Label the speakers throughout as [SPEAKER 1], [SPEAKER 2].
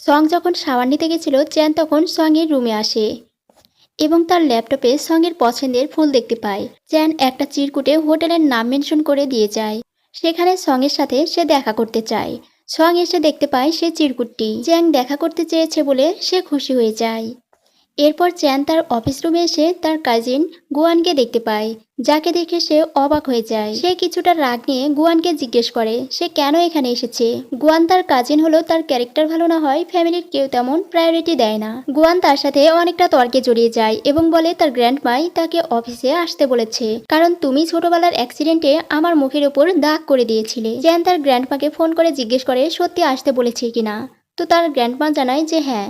[SPEAKER 1] Song যখন সাবান নিতে গেছিল, চ্যান তখন সঙের রুমে আসে এবং তার ল্যাপটপে সঙ্গের পছন্দের ফুল দেখতে পায়। চ্যান একটা চিরকুটে হোটেলের নাম মেনশন করে দিয়ে যায়। সেখানে সঙ্গের সাথে সে দেখা করতে চায়। সং এসে দেখতে পায় সে চিরকুটটি। চ্যাং দেখা করতে চেয়েছে বলে সে খুশি হয়ে যায়। এরপর চ্যান তার অফিস রুমে এসে তার কাজিন গুয়ানকে দেখতে পায়। যাকে দেখে সে অবাক হয়ে যায়। সে কিছুটা রাগ নিয়ে গুয়ানকে জিজ্ঞেস করে, সে কেন এখানে এসেছে? গুয়ান তার কাজিন হলো তার ক্যারেক্টার ভালো না হয়, ফ্যামিলির কেউ তেমন প্রায়োরিটি দেয় না। গুয়ান তার সাথে অনেকটা তর্কে জড়িয়ে যায় এবং বলে, তার গ্র্যান্ড মাই তাকে অফিসে আসতে বলেছে। কারণ তুমি ছোটবেলার অ্যাক্সিডেন্টে আমার মুখের ওপর দাগ করে দিয়েছিলে চ্যান তার গ্র্যান্ড মাকে ফোন করে জিজ্ঞেস করে, সত্যি আসতে বলেছে কিনা? তো তার গ্র্যান্ডমা জানায় যে হ্যাঁ।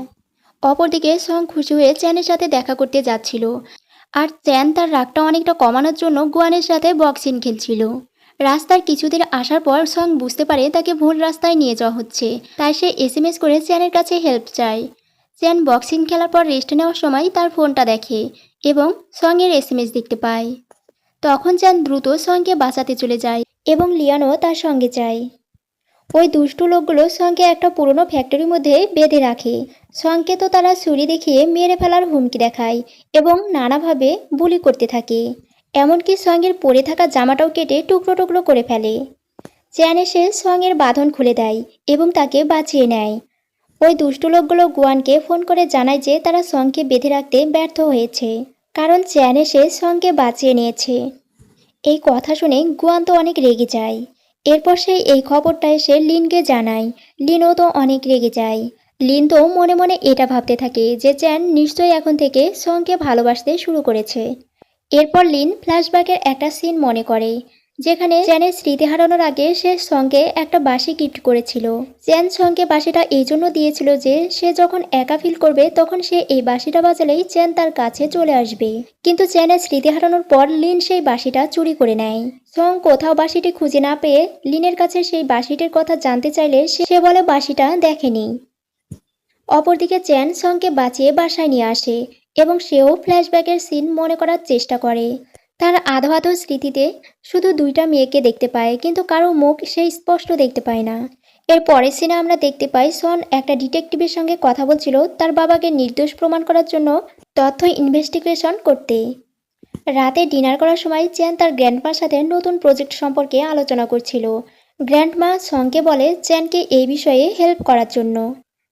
[SPEAKER 1] অপরদিকে সং খুশি হয়ে চ্যানের সাথে দেখা করতে যাচ্ছিল। আর চ্যান তার রাগটা অনেকটা কমানোর জন্য গুয়ানের সাথে বক্সিং খেলছিল। রাস্তার কিছুদিন আসার পর সং বুঝতে পারে তাকে ভুল রাস্তায় নিয়ে যাওয়া হচ্ছে। তাই সে এসএমএস করে চ্যানের কাছে হেল্প চায়। চ্যান বক্সিং খেলার পর রেস্ট নেওয়ার সময় তার ফোনটা দেখে এবং সঙ্গের এসএমএস দেখতে পায়। তখন চ্যান দ্রুত সঙ্গে বাঁচাতে চলে যায় এবং লিয়ানো তার সঙ্গে যায়। ওই দুষ্টু লোকগুলো সঙ্গে একটা পুরনো ফ্যাক্টরির মধ্যে বেঁধে রাখে। সঙ্গে তো তারা ছুরি দেখিয়ে মেরে ফেলার হুমকি দেখায় এবং নানাভাবে বুলি করতে থাকে। এমনকি সঙ্গের পরে থাকা জামাটাও কেটে টুকরো টুকরো করে ফেলে। চ্যান এসে সঙ্গের বাঁধন খুলে দেয় এবং তাকে বাঁচিয়ে নেয়। ওই দুষ্টু লোকগুলো গুয়ানকে ফোন করে জানায় যে তারা সঙ্গে বেঁধে রাখতে ব্যর্থ হয়েছে, কারণ চ্যান এসে সঙ্গে বাঁচিয়ে নিয়েছে। এই কথা শুনে গুয়ান তো অনেক রেগে যায়। এরপর সে এই খবরটা এসে লিনকে জানায়। লিনও তো অনেক রেগে যায়। লিন তো মনে মনে এটা ভাবতে থাকে যে চ্যান নিশ্চয়ই এখন থেকে সঙ্গে ভালোবাসতে শুরু করেছে। এরপর লিন ফ্ল্যাশব্যাকের একটা সিন মনে করে। যেখানে চ্যানের স্মৃতি হারানোর আগে সে সঙ্গে একটা বাঁশি গিফট করেছিল। চ্যান সঙ্গে বাঁশিটা এই জন্য দিয়েছিল যে সে যখন একা ফিল করবে, তখন সে এই বাঁশিটা বাজালেই চ্যান তার কাছে চলে আসবে। কিন্তু চ্যানের স্মৃতি হারানোর পর লিন সেই বাঁশিটা চুরি করে নেয়। সং কোথাও বাঁশিটি খুঁজে না পেয়ে লিনের কাছে সেই বাঁশিটির কথা জানতে চাইলে সে- বলে বাঁশিটা দেখেনি। অপরদিকে চ্যান সঙ্গকে বাঁচিয়ে বাসায় নিয়ে আসে এবং সেও ফ্ল্যাশব্যাকের সিন মনে করার চেষ্টা করে। তার আধো আধো স্মৃতিতে শুধু দুইটা মেয়েকে দেখতে পায়, কিন্তু কারও মুখ সে স্পষ্ট দেখতে পায় না। এর পরের সিনে আমরা দেখতে পাই সন একটা ডিটেকটিভের সঙ্গে কথা বলছিল তার বাবাকে নির্দোষ প্রমাণ করার জন্য তথ্য ইনভেস্টিগেশন করতে। রাতে ডিনার করার সময় চ্যান তার গ্র্যান্ডমার সাথে নতুন প্রজেক্ট সম্পর্কে আলোচনা করছিল। গ্র্যান্ডমা সংকে বলে চ্যানকে এই বিষয়ে হেল্প করার জন্য।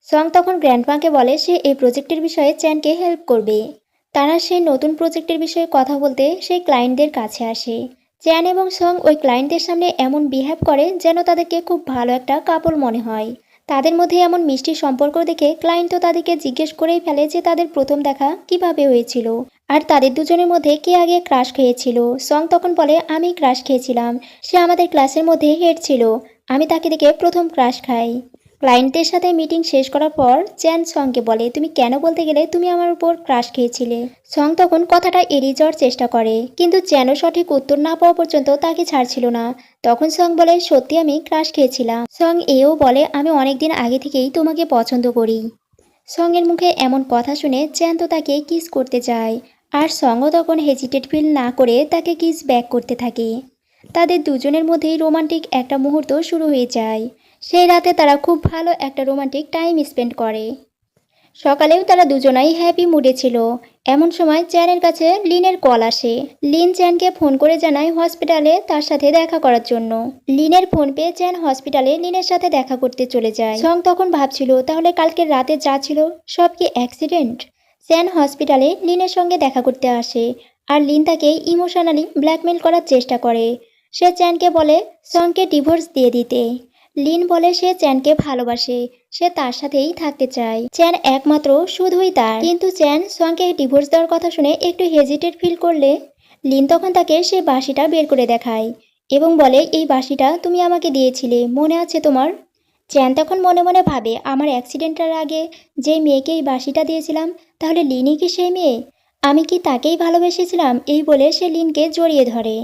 [SPEAKER 1] সং তখন গ্র্যান্ডমাকে বলে সে এই প্রজেক্টের বিষয়ে চ্যানকে হেল্প করবে। তারা সেই নতুন প্রজেক্টের বিষয়ে কথা বলতে সেই ক্লায়েন্টদের কাছে আসে। চ্যান এবং সং ওই ক্লায়েন্টদের সামনে এমন বিহেভ করে যেন তাদেরকে খুব ভালো একটা কাপড় মনে হয়। তাদের মধ্যে এমন মিষ্টি সম্পর্ক দেখে ক্লায়েন্ট তো তাদেরকে জিজ্ঞেস করেই ফেলে যে তাদের প্রথম দেখা কীভাবে হয়েছিল। আর তাদের দুজনের মধ্যে কে আগে ক্রাশ খেয়েছিল? সং তখন বলে, আমি ক্রাশ খেয়েছিলাম। সে আমাদের ক্লাসের মধ্যে হেড ছিল। আমি তাকে দেখে প্রথম ক্রাশ খাই। ক্লায়েন্টের সাথে মিটিং শেষ করার পর চ্যান সংকে বলে, তুমি কেন বলতে গেলে তুমি আমার উপর ক্রাশ খেয়েছিলে? সং তখন কথাটা এড়িয়ে যাওয়ার চেষ্টা করে, কিন্তু চ্যানও সঠিক উত্তর না পাওয়া পর্যন্ত তাকে ছাড়ছিল না। তখন সং বলে, সত্যি আমি ক্রাশ খেয়েছিলাম। সং এও বলে, আমি অনেকদিন আগে থেকেই তোমাকে পছন্দ করি। সঙ্গের মুখে এমন কথা শুনে চ্যান তো তাকে কিস করতে চায় আর সঙ্গ তখন হেজিটেট ফিল না করে তাকে কিস ব্যাক করতে থাকে। তাদের দুজনের মধ্যেই রোমান্টিক একটা মুহূর্ত শুরু হয়ে যায়। সেই রাতে তারা খুব ভালো একটা রোমান্টিক টাইম স্পেন্ড করে। সকালেও তারা দুজনাই হ্যাপি মুডে ছিল। এমন সময় চ্যানের কাছে লিনের কল আসে। লিন চ্যানকে ফোন করে জানায় হসপিটালে তার সাথে দেখা করার জন্য। লিনের ফোন পেয়ে চ্যান হসপিটালে লিনের সাথে দেখা করতে চলে যায়। সং তখন ভাবছিল, তাহলে কালকে রাতে যা ছিল সব কি অ্যাক্সিডেন্ট? চ্যান হসপিটালে লিনের সঙ্গে দেখা করতে আসে আর লিন তাকে ইমোশনালি ব্ল্যাকমেল করার চেষ্টা করে। সে চ্যানকে বলে, সংকে ডিভোর্স দিয়ে দিতে। লিন বলে সে চ্যানকে ভালোবাসে, সে তার সাথেই থাকতে চায়। চ্যান একমাত্র শুধুই তার। কিন্তু চ্যান সোয়াংকে ডিভোর্স দেওয়ার কথা শুনে একটু হেজিটেট ফিল করলে, লিন তখন তাকে সে বাঁশিটা বের করে দেখায় এবং বলে, এই বাঁশিটা তুমি আমাকে দিয়েছিলে, মনে আছে তোমার? চ্যান তখন মনে মনে ভাবে, আমার অ্যাক্সিডেন্টের আগে যে মেয়েকে এই বাঁশিটা দিয়েছিলাম, তাহলে লিনই কি সেই মেয়ে? আমি কি তাকেই ভালোবেসেছিলাম? এই বলে সে লিনকে জড়িয়ে ধরে।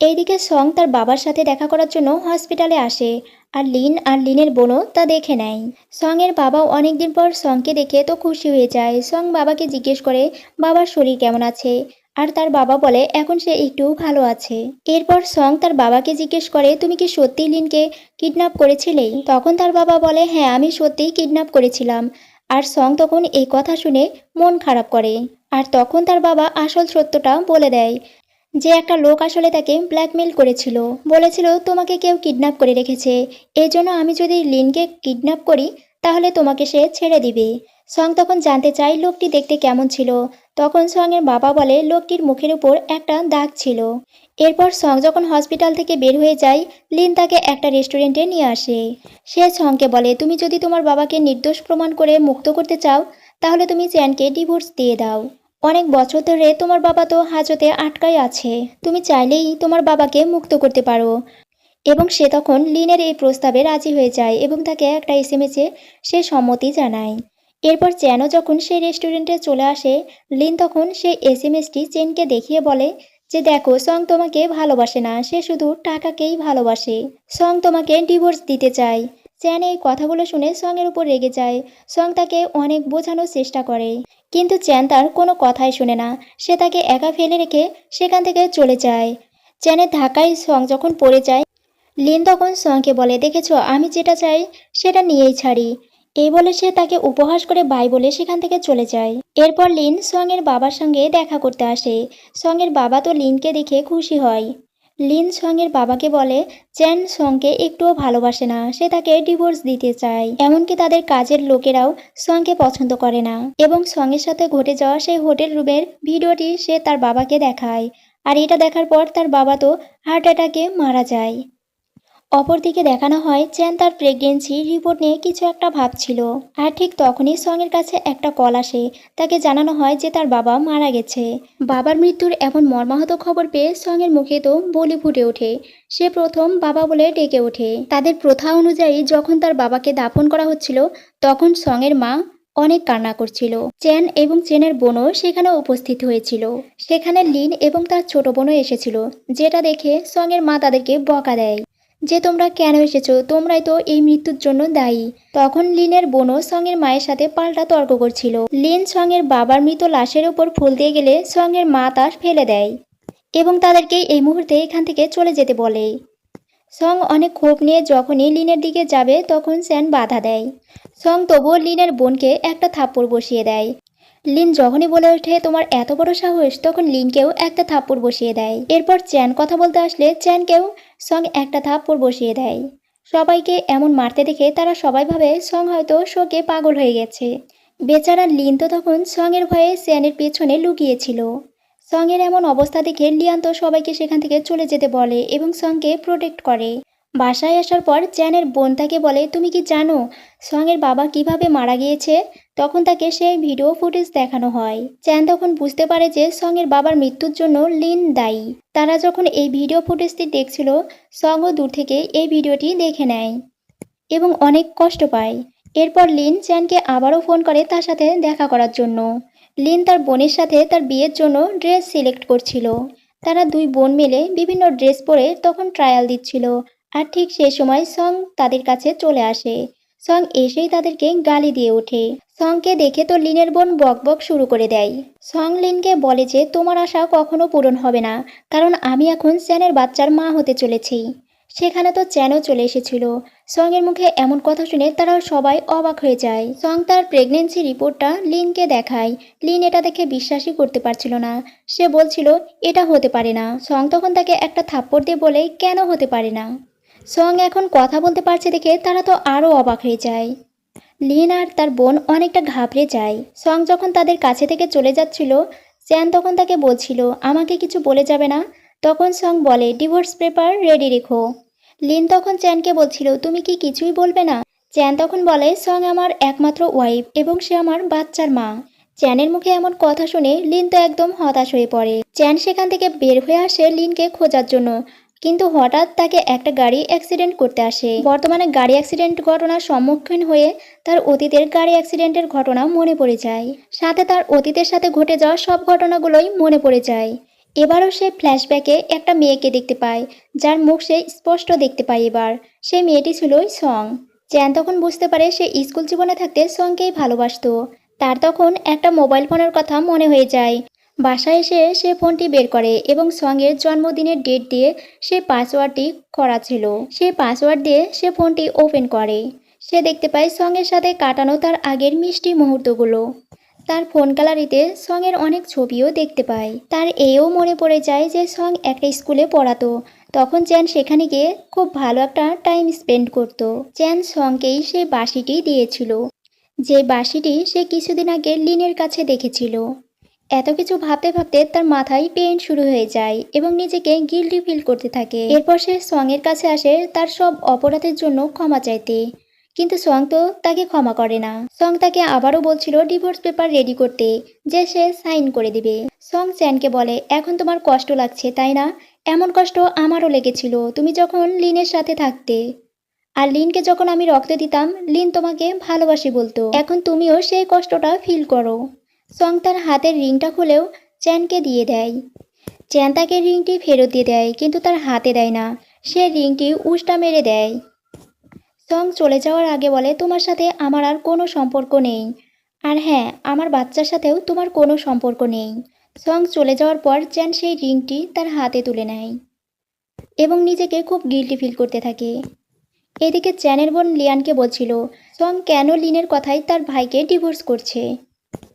[SPEAKER 1] এইদিকে সং তার বাবার সাথে দেখা করার জন্য হসপিটালে আসে আর লিন আর লিনের বোনও তা দেখে নেয়। সঙের বাবা অনেকদিন পর সংকে দেখে তো খুশি হয়ে যায়। সং বাবাকে জিজ্ঞেস করে, বাবার শরীর কেমন আছে? আর তার বাবা বলে, এখন সে একটু ভালো আছে। এরপর সং তার বাবাকে জিজ্ঞেস করে, তুমি কি সত্যি লিনকে কিডন্যাপ করেছিলে? তখন তার বাবা বলে হ্যাঁ আমি সত্যিই কিডন্যাপ করেছিলাম। আর সং তখন এই কথা শুনে মন খারাপ করে। আর তখন তার বাবা আসল সত্যটা বলে দেয়। যে একটা লোক আসলে তাকে ব্ল্যাকমেল করেছিল। বলেছিল, তোমাকে কেউ কিডন্যাপ করে রেখেছে। এই জন্য আমি যদি লিনকে কিডন্যাপ করি, তাহলে তোমাকে সে ছেড়ে দিবে। সং তখন জানতে চায় লোকটি দেখতে কেমন ছিল। তখন সঙের বাবা বলে, লোকটির মুখের উপর একটা দাগ ছিল। এরপর সং যখন হসপিটাল থেকে বের হয়ে যায়, লিন তাকে একটা রেস্টুরেন্টে নিয়ে আসে। সে সংকে বলে, তুমি যদি তোমার বাবাকে নির্দোষ প্রমাণ করে মুক্ত করতে চাও, তাহলে তুমি চ্যানকে ডিভোর্স দিয়ে দাও। অনেক বছর ধরে তোমার বাবা তো হাজতে আটকাই আছে। তুমি চাইলেই তোমার বাবাকে মুক্ত করতে পারো। এবং সে তখন লিনের এই প্রস্তাবে রাজি হয়ে যায় এবং তাকে একটা এস সে সম্মতি জানায়। এরপর চ্যানও যখন সেই রেস্টুরেন্টে চলে আসে, লিন তখন সে এস এম এসটি চেনকে দেখিয়ে বলে যে, দেখো, সং তোমাকে ভালোবাসে না, সে শুধু টাকাকেই ভালোবাসে। সং তোমাকে ডিভোর্স দিতে চায়। চ্যান এই কথাগুলো শুনে সঙের উপর রেগে যায়। সং তাকে অনেক বোঝানোর চেষ্টা করে। কিন্তু চ্যান তার কোনো কথাই শুনে না। সে তাকে একা ফেলে রেখে সেখান থেকে চলে যায়। চ্যানের ধাক্কায় সং যখন পড়ে যায়, লিন তখন সংকে বলে, দেখেছ, আমি যেটা চাই সেটা নিয়েই ছাড়ি। এই বলে সে তাকে উপহাস করে বাই বলে সেখান থেকে চলে যায়। এরপর লিন সঙের বাবার সঙ্গে দেখা করতে আসে। সঙের বাবা তো লিনকে দেখে খুশি হয়। লিন সঙ্গের বাবাকে বলে, চ্যান সংকে একটুও ভালোবাসে না। সে তাকে ডিভোর্স দিতে চায়। এমনকি তাদের কাজের লোকেরাও সংকে পছন্দ করে না। এবং সঙ্গের সাথে ঘটে যাওয়া সেই হোটেল রুমের ভিডিওটি সে তার বাবাকে দেখায়। আর এটা দেখার পর তার বাবা তো হার্ট অ্যাটাকে মারা যায়। অপরদিকে দেখানো হয় চ্যান তার প্রেগনেন্সি রিপোর্ট নিয়ে কিছু একটা ভাবছিল। আর ঠিক তখনই সঙের কাছে একটা কল আসে। তাকে জানানো হয় যে তার বাবা মারা গেছে। বাবার মৃত্যুর এমন মর্মাহত খবর পেয়ে সঙের মুখে তো বলি ফুটে ওঠে। সে প্রথম বাবা বলে ডেকে ওঠে। তাদের প্রথা অনুযায়ী যখন তার বাবাকে দাফন করা হচ্ছিল, তখন সঙের মা অনেক কান্না করছিল। চ্যান এবং চেনের বোনও সেখানে উপস্থিত হয়েছিল। সেখানে লিন এবং তার ছোট বোনও এসেছিল, যেটা দেখে সঙের মা তাদেরকে বকা দেয়। যে তোমরা কেন এসেছ? তোমরাই তো এই মৃত্যুর জন্য দায়ী। তখন লিনের বোনও সঙ্গের মায়ের সাথে পাল্টা তর্ক করছিল। লিন সঙ্গের বাবার মৃত লাশের উপর ফুল দিয়ে গেলে সঙ্গের মা তা ফেলে দেয় এবং তাদেরকে এই মুহূর্তে এখান থেকে চলে যেতে বলে। সং অনেক ক্ষোভ নিয়ে যখনই লিনের দিকে যাবে তখন স্যান বাধা দেয়। সং তবুও লিনের বোনকে একটা থাপ্পড় বসিয়ে দেয়। লিন যখনই বলে ওঠে, তোমার এত বড় সাহস? তখন লিনকেও একটা থাপ্পড় বসিয়ে দেয়। এরপর চ্যান কথা বলতে আসলে চ্যানকেও সং একটা থাপ্পড় বসিয়ে দেয়। সবাইকে এমন মারতে দেখে তারা সবাই ভাবে সং হয়তো শোকে পাগল হয়ে গেছে। বেচারা লিন তো তখন সঙের ভয়ে চ্যানের পেছনে লুকিয়েছিল। সঙের এমন অবস্থা দেখে লিয়ান তো সবাইকে সেখান থেকে চলে যেতে বলে এবং সংকে প্রোটেক্ট করে। বাসায় আসার পর চ্যানের বোন তাকে বলে, তুমি কি জানো সঙের বাবা কীভাবে মারা গিয়েছে? তখন তাকে সেই ভিডিও ফুটেজ দেখানো হয়। চ্যান তখন বুঝতে পারে যে সঙের বাবার মৃত্যুর জন্য লিন দায়ী। তারা যখন এই ভিডিও ফুটেজটি দেখছিল সঙ্গ দূর থেকে এই ভিডিওটি দেখে নেয় এবং অনেক কষ্ট পায়। এরপর লিন চ্যানকে আবারও ফোন করে তার সাথে দেখা করার জন্য। লিন তার বোনের সাথে তার বিয়ের জন্য ড্রেস সিলেক্ট করছিল। তারা দুই বোন মিলে বিভিন্ন ড্রেস পরে তখন ট্রায়াল দিচ্ছিল আর ঠিক সেই সময় সং তাদের কাছে চলে আসে। সং এসেই তাদেরকে গালি দিয়ে ওঠে। সংকে দেখে তো লিনের বোন বকবক শুরু করে দেয়। সং লিনকে বলে যে, তোমার আশা কখনো পূরণ হবে না, কারণ আমি এখন চ্যানের বাচ্চার মা হতে চলেছি। সেখানে তো চ্যানও চলে এসেছিল। সঙের মুখে এমন কথা শুনে তারা সবাই অবাক হয়ে যায়। সং তার প্রেগনেন্সি রিপোর্টটা লিনকে দেখায়। লিন এটা দেখে বিশ্বাসই করতে পারছিল না। সে বলছিল, এটা হতে পারে না। সং তখন তাকে একটা থাপ্পড় দিয়ে বলে, কেন হতে পারে না? সং এখন কথা বলতে পারছে দেখে তারা তো আরও অবাক হয়ে যায়। লিন আর তার বোন অনেকটা ঘাবড়ে যায়। সং যখন তাদের কাছে থেকে চলে যাচ্ছিল চ্যান তখন তাকে বলছিল, আমাকে কিছু বলে যাবে না? তখন সং বলে, ডিভোর্স পেপার রেডি রেখো। লিন তখন চ্যানকে বলছিল, তুমি কি কিছুই বলবে না? চ্যান তখন বলে, সং আমার একমাত্র ওয়াইফ এবং সে আমার বাচ্চার মা। চ্যানের মুখে এমন কথা শুনে লিন তো একদম হতাশ হয়ে পড়ে। চ্যান সেখান থেকে বের হয়ে আসে লিনকে খোঁজার জন্য। কিন্তু হঠাৎ তাকে একটা গাড়ি অ্যাক্সিডেন্ট করতে আসে। বর্তমানে গাড়ি অ্যাক্সিডেন্ট ঘটনার সম্মুখীন হয়ে তার অতীতের গাড়ি অ্যাক্সিডেন্টের ঘটনা মনে পড়ে যায়। সাথে তার অতীতের সাথে ঘটে যাওয়া সব ঘটনাগুলোই মনে পড়ে যায়। এবারও সে ফ্ল্যাশব্যাকে একটা মেয়েকে দেখতে পায়, যার মুখ সে স্পষ্ট দেখতে পায় এবার। সেই মেয়েটি ছিল সং। চ্যান তখন বুঝতে পারে সে স্কুল জীবনে থাকতে সংকেই ভালোবাসতো। তার তখন একটা মোবাইল ফোনের কথা মনে হয়ে যায়। বাসায় এসে সে ফোনটি বের করে এবং সঙ্গের জন্মদিনের ডেট দিয়ে সে পাসওয়ার্ডটি করা ছিল। সেই পাসওয়ার্ড দিয়ে সে ফোনটি ওপেন করে। সে দেখতে পায় সঙ্গের সাথে কাটানো তার আগের মিষ্টি মুহূর্তগুলো। তার ফোন গ্যালারিতে সঙের অনেক ছবিও দেখতে পায়। তার এও মনে পড়ে যায় যে সং একটা স্কুলে পড়াতো। তখন চ্যান সেখানে গিয়ে খুব ভালো একটা টাইম স্পেন্ড করত। চ্যান সঙ্গকেই সে বাঁশিটি দিয়েছিল। যে বাঁশিটি সে কিছুদিন আগে লিনের কাছে দেখেছিল। এত কিছু ভাবতে ভাবতে তার মাথায় পেইন শুরু হয়ে যায় এবং নিজেকে গিল্টি ফিল করতে থাকে। এরপর সে সঙের কাছে আসে তার সব অপরাধের জন্য ক্ষমা চাইতে। কিন্তু সং তো তাকে ক্ষমা করে না। সং তাকে আবারও বলছিল ডিভোর্স পেপার রেডি করতে, যে সে সাইন করে দিবে। সং চ্যানকে বলে, এখন তোমার কষ্ট লাগছে, তাই না? এমন কষ্ট আমারও লেগেছিল, তুমি যখন লিনের সাথে থাকতে। আর লিনকে যখন আমি রক্ত দিতাম, লিন তোমাকে ভালোবাসি বলতো। এখন তুমিও সেই কষ্টটা ফিল করো। সং তার হাতের রিংটা খুলেও চ্যানকে দিয়ে দেয়। চ্যান তাকে রিংটি ফেরত দিয়ে দেয়, কিন্তু তার হাতে দেয় না। সে রিংটি উষ্টা মেরে দেয়। সং চলে যাওয়ার আগে বলে, তোমার সাথে আমার আর কোনো সম্পর্ক নেই। আর হ্যাঁ আমার বাচ্চার সাথেও তোমার কোনো সম্পর্ক নেই। সং চলে যাওয়ার পর চ্যান সেই রিংটি তার হাতে তুলে নেয় এবং নিজেকে খুব গিল্টি ফিল করতে থাকে। এদিকে চ্যানের বোন লিয়ানকে বলছিল সং কেন লিনের কথাই তার ভাইকে ডিভোর্স করছে?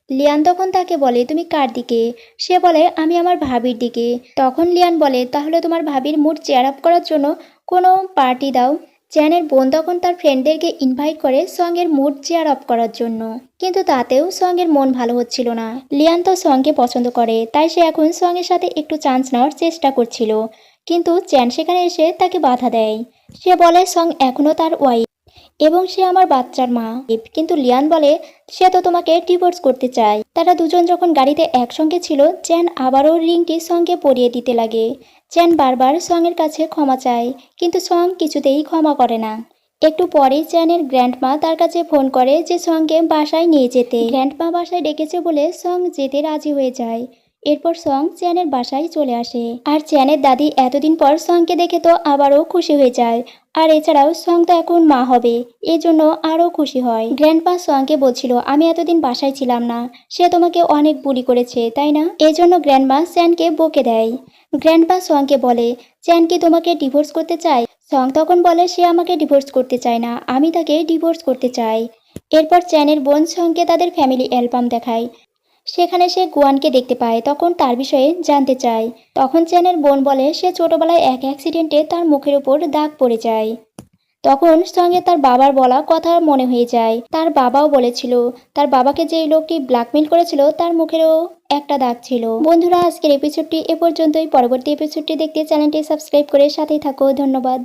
[SPEAKER 1] লিয়ান তখন তাকে বলে, তুমি কার দিকে? সে বলে, আমি আমার ভাবির দিকে। তখন লিয়ান বলে, তাহলে তোমার ভাবির মুড চেয়ার আপ করার জন্য কোনো পার্টি দাও। চ্যানের বোন তখন তার ফ্রেন্ডদেরকে ইনভাইট করে সঙ্গের মুড চেয়ার আপ করার জন্য। কিন্তু তাতেও সঙ্গের মন ভালো হচ্ছিল না। লিয়ান তো সঙ্গে পছন্দ করে, তাই সে এখন সঙ্গের সাথে একটু চান্স নেওয়ার চেষ্টা করছিল। কিন্তু চ্যান সেখানে এসে তাকে বাধা দেয়। সে বলে সং এখনও তার ওয়াইফ এবং সে আমার বাচ্চার মা। কিন্তু লিয়ান বলে, সে তো তোমাকে ডিভোর্স করতে চায়। তারা দুজন যখন গাড়িতে একসঙ্গে ছিল, চ্যান আবারও রিংটি সঙ্গে পরিয়ে দিতে লাগে। চ্যান বারবার সঙের কাছে ক্ষমা চায়, কিন্তু সং কিছুতেই ক্ষমা করে না। একটু পরেই চ্যানের গ্র্যান্ডমা তার কাছে ফোন করে যে সঙ্গে বাসায় নিয়ে যেতে। গ্র্যান্ডমা বাসায় ডেকেছে বলে সং যেতে রাজি হয়ে যায়। এরপর সং চ্যানের বাসায় চলে আসে। আর চ্যানের দাদি এতদিন পর সংকে দেখে তো আবারও খুশি হয়ে যায়। আর এছাড়াও সং তো এখন মা হবে। এই জন্য আরও খুশি হয়। গ্র্যান্ডপা সংকে বলছিল, আমি এতদিন বাসায় ছিলাম না। সে তোমাকে অনেক বুলি করেছে, তাই না? এই জন্য গ্র্যান্ডমা চ্যানকে বকে দেয়। গ্র্যান্ডপা সংকে বলে চ্যান কি তোমাকে ডিভোর্স করতে চায়? সং তখন বলে, সে আমাকে ডিভোর্স করতে চায় না। আমি তাকে ডিভোর্স করতে চাই। এরপর চ্যানের বোন সঙ্গে তাদের ফ্যামিলি অ্যালবাম দেখায়। সেখানে সে গুয়ানকে দেখতে পায়, তখন তার বিষয়ে জানতে চায়। তখন চ্যানের বোন বলে, সে ছোটবেলায় এক অ্যাক্সিডেন্টে তার মুখের উপর দাগ পড়ে যায়। তখন সঙ্গে তার বাবার বলা কথা মনে হয়ে যায়। তার বাবাও বলেছিল, তার বাবাকে যেই লোকটি ব্ল্যাকমেল করেছিল, তার মুখেরও একটা দাগ ছিল। বন্ধুরা, আজকের এপিসোডটি এ পর্যন্তই। পরবর্তী এপিসোডটি দেখতে চ্যানেলটি সাবস্ক্রাইব করে সাথেই থাকো। ধন্যবাদ।